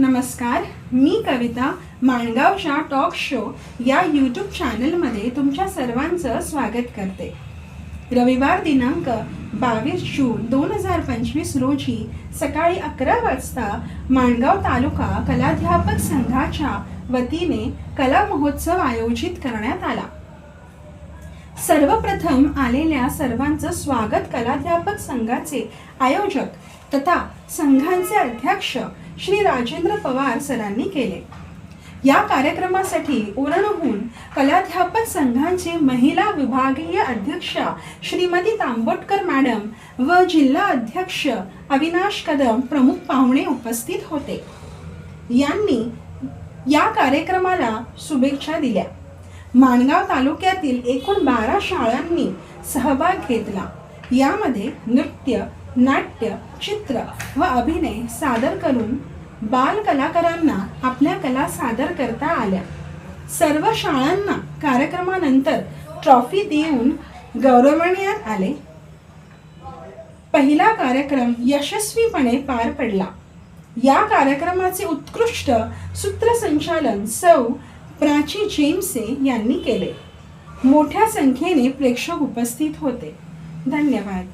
नमस्कार मी कविता माणगावच्या टॉक शो या यूट्यूब चॅनलमध्ये तुमच्या सर्वांचं स्वागत करते. रविवार दिनांक बावीस जून दोन हजार पंचवीस रोजी सकाळी अकरा वाजता माणगाव तालुका कलाध्यापक संघाच्या वतीने कला महोत्सव आयोजित करण्यात आला. सर्वप्रथम आलेल्या सर्वांचं स्वागत कलाध्यापक संघाचे आयोजक तथा संघांचे अध्यक्ष श्री राजेंद्र पवार सरांनी केले. या कार्यक्रमासाठी उरणहून कलाध्यापक संघांचे महिला विभागीय अध्यक्षा श्रीमती तांबोटकर मॅडम व जिल्हा अध्यक्ष अविनाश कदम प्रमुख पाहुणे उपस्थित होते. यांनी या कार्यक्रमाला शुभेच्छा दिल्या. माणगाव तालुक्यातील एकूण बारा शाळांनी सहभाग घेतला. यामध्ये नृत्य नाट्य चित्र व अभिनय सादर करून बाल कलाकारांना आपल्या कला सादर करता आल्या. सर्व शाळांना कार्यक्रमानंतर ट्रॉफी देऊन गौरवण्यात आले. पहिला कार्यक्रम यशस्वीपणे पार पडला. या कार्यक्रमाचे उत्कृष्ट सूत्रसंचालन सौ. प्राची जेम्से यांनी केले. मोठ्या संख्येने प्रेक्षक उपस्थित होते. धन्यवाद.